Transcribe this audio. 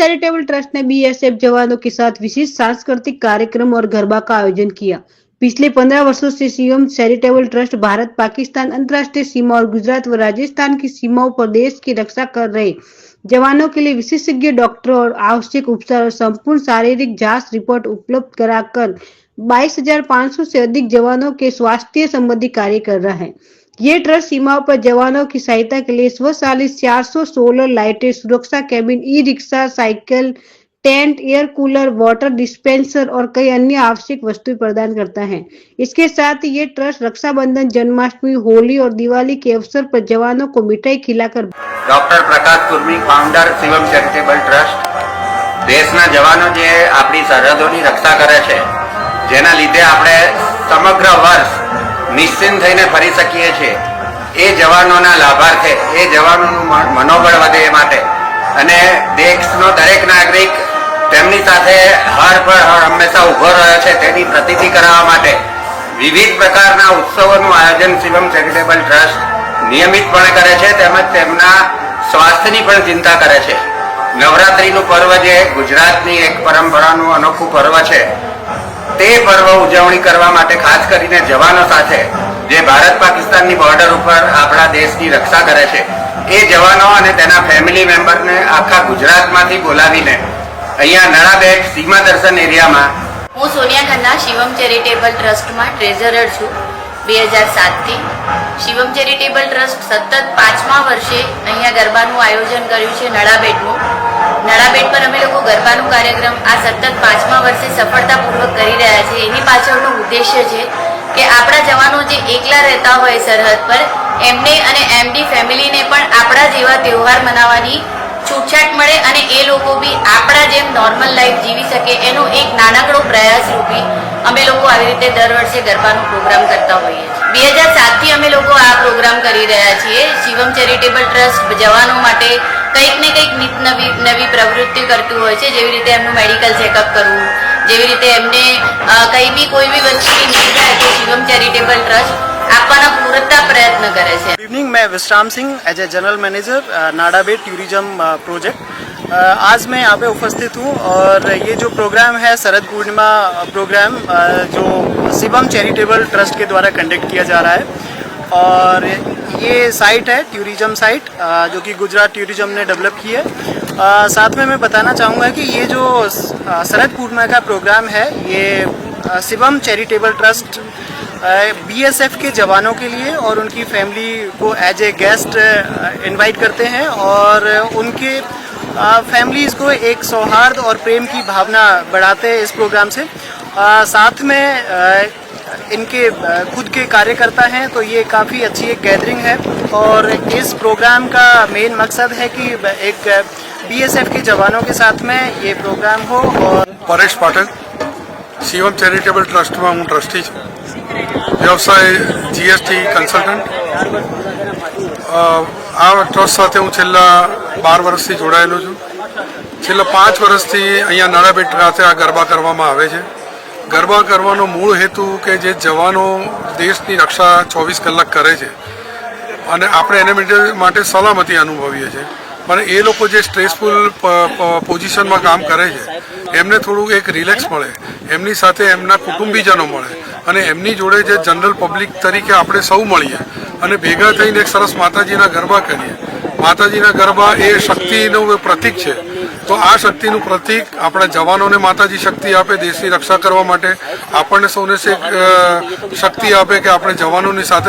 Charitable trust ने BSF जवानों के साथ विशेष सांस्कृतिक कार्यक्रम और गरबा का आयोजन किया। पिछले पंद्रह वर्षों से CM charitable trust Bharat Pakistan अंतर्राष्ट्रीय सीमा और गुजरात व राजस्थान की सीमाओं पर देश की रक्षा कर रहे। जवानों के लिए विशेषज्ञ डॉक्टरों और आवश्यक उपचार और संपूर्ण शारीरिक जाँच रिपोर्ट उपलब्ध कराकर 22,500 से अधिक जवानों के स्वास्थ्य संबंधी कार्य कर रहा है। ये ट्रस्ट सीमाओं पर जवानों की सहायता के लिए स्वचालित 400 सोलर लाइटें सुरक्षा cabin e rickshaw cycle tent air cooler water dispenser और कई अन्य आवश्यक वस्तुएं प्रदान करता है इसके साथ ही ये ट्रस्ट रक्षाबंधन जन्माष्टमी होली और दिवाली के अवसर पर जवानों को मिठाई खिलाकर doctor Prakash Kurmi founder Shivam charitable trust દેશના જવાનો જે આપણી સરહદોની રક્ષા કરે છે જેના લીધે આપણે સમગ્ર વર્ષ નિશ્ચિંત થઈને ફરી શકીએ છીએ. એ જવાનોના લાભાર્થે, એ જવાનોનું મનોબળ વધે એ માટે. અને દેશનો દરેક નાગરિક તેમની સાથે હર પર હંમેશા ઊભો રહ્યો છે તેની પ્રતિતિ કરાવવા માટે. વિવિધ પ્રકારના ઉત્સવોનું આયોજન શિવમ ચેરિટેબલ ટ્રસ્ટ નિયમિતપણે કરે છે તેમજ તેમના સ્વાસ્થ્યની પણ ચિંતા કરે છે. નવરાત્રિનું પર્વ જે ગુજરાતની એક પરંપરાનું અનોખું પર્વ છે તે પર્વ ઉજવણી કરવા માટે ખાસ કરીને જવાનો સાથે જે ભારત પાકિસ્તાનની બોર્ડર ઉપર આપણા દેશની રક્ષા કરે છે, એ જવાનો અને તેના ફેમિલી મેમ્બરને આખા ગુજરાતમાંથી બોલાવીને અહીંયા નળાબેટ સીમા દર્શન એરિયામાં હું સોનિયા ખન્ના, શિવમ ચેરિટેબલ ટ્રસ્ટમાં ટ્રેઝરર છું. બે હજાર સાતથી શિવમ ચેરિટેબલ ટ્રસ્ટ સતત પાંચમા વર્ષે અહીંયા ગરબાનું આયોજન કર્યું છે નળાબેટનું. નળાબેટ પર અમે લોકો ગરબાનું કાર્યક્રમ આ સતત પાંચમા વર્ષે સફળતાપૂર્વક કરી રહ્યા છીએ. એની પાછળનો ઉદ્દેશ્ય છે કે આપણા જવાનો જે એકલા રહેતા હોય સરહદ પર, એમને અને એમડી ફેમિલીને પણ આપણા જેવા તહેવાર મનાવવાની છૂટછાટ મળે અને એ લોકો બી આપણા જેમ નોર્મલ લાઈફ જીવી શકે એનો એક નાનકડો પ્રયાસ રૂપી અમે લોકો આવી રીતે દર વર્ષે ગરબાનો પ્રોગ્રામ કરતા હોઈએ છીએ. બે હજાર સાતથી અમે લોકો આ પ્રોગ્રામ કરી રહ્યા છીએ. શિવમ ચેરિટેબલ ટ્રસ્ટ જવાનો માટે કંઈક ને કંઈક નિત નવી નવી પ્રવૃત્તિ કરતું હોય છે જેવી રીતે એમનું મેડિકલ ચેકઅપ કરવું જેવી રીતે એમને અ, કંઈ બી કોઈ બી વસ્તુની નીડ થાય તો શિવમ ચેરિટેબલ ટ્રસ્ટ આપવાના પૂરતા પ્રયત્ન કરે છે गुड इवनिंग मैं Vishram Singh as a general manager Nadabet tourism project आज मैं यहाँ पे उपस्थित हूँ और ये जो प्रोग्राम है शरद पूर्णिमा प्रोग्राम अ, जो शिवम चैरिटेबल ट्रस्ट के द्वारा कंडक्ट किया जा रहा है और ये साइट है टूरिज़्म साइट जो कि गुजरात टूरिज़्म ने डेवलप की है। साथ में मैं बताना चाहूँगा कि ये जो शरद पूर्णिमा का प्रोग्राम है ये शिवम चैरिटेबल ट्रस्ट बीएसएफ के जवानों के लिए और उनकी फैमिली को एज ए गेस्ट इनवाइट करते हैं और उनके फैमिलीज़ को एक सौहार्द और प्रेम की भावना बढ़ाते हैं इस प्रोग्राम से। अ, साथ में अ, इनके अ, खुद के कार्यकर्ता हैं तो ये काफ़ी अच्छी एक गैदरिंग है और इस प्रोग्राम का मेन मकसद है कि एक बीएसएफ के जवानों के साथ में ये प्रोग्राम हो और પરેશ પાઠક શિવમ ચેરિટેબલ ટ્રસ્ટમાં હું ટ્રસ્ટી છું વ્યવસાય જીએસટી કન્સલ્ટન્ટ અ, આ ટ્રસ્ટ સાથે હું છેલ્લા બાર વર્ષથી જોડાયેલો છું છેલ્લા પાંચ વર્ષથી અહીંયા નળાબેટ ખાતે આ ગરબા કરવામાં આવે છે ગરબા કરવાનો મૂળ હેતુ કે જે જવાનો દેશની રક્ષા ચોવીસ કલાક કરે છે. અને આપણે એને માટે- સલામતી અનુભવીએ છીએ. પણ એ લોકો જે સ્ટ્રેસફુલ પોઝિશનમાં કામ કરે છે, એમને થોડું એક રિલેક્સ મળે. એમની સાથે એમના કુટુંબીજનો મળે. અને એમની જોડે જે જનરલ પબ્લિક તરીકે આપણે સૌ મળીએ અને ભેગા થઈને એક સરસ માતાજીના ગરબા કરીએ. માતાજીના ગરબા એ શક્તિનું પ્રતીક છે. તો આ શક્તિનું પ્રતીક આપણા જવાનોને માતાજી શક્તિ આપે, દેશની રક્ષા કરવા માટે આપણને સૌને શક્તિ આપે કે આપણે જવાનોની સાથે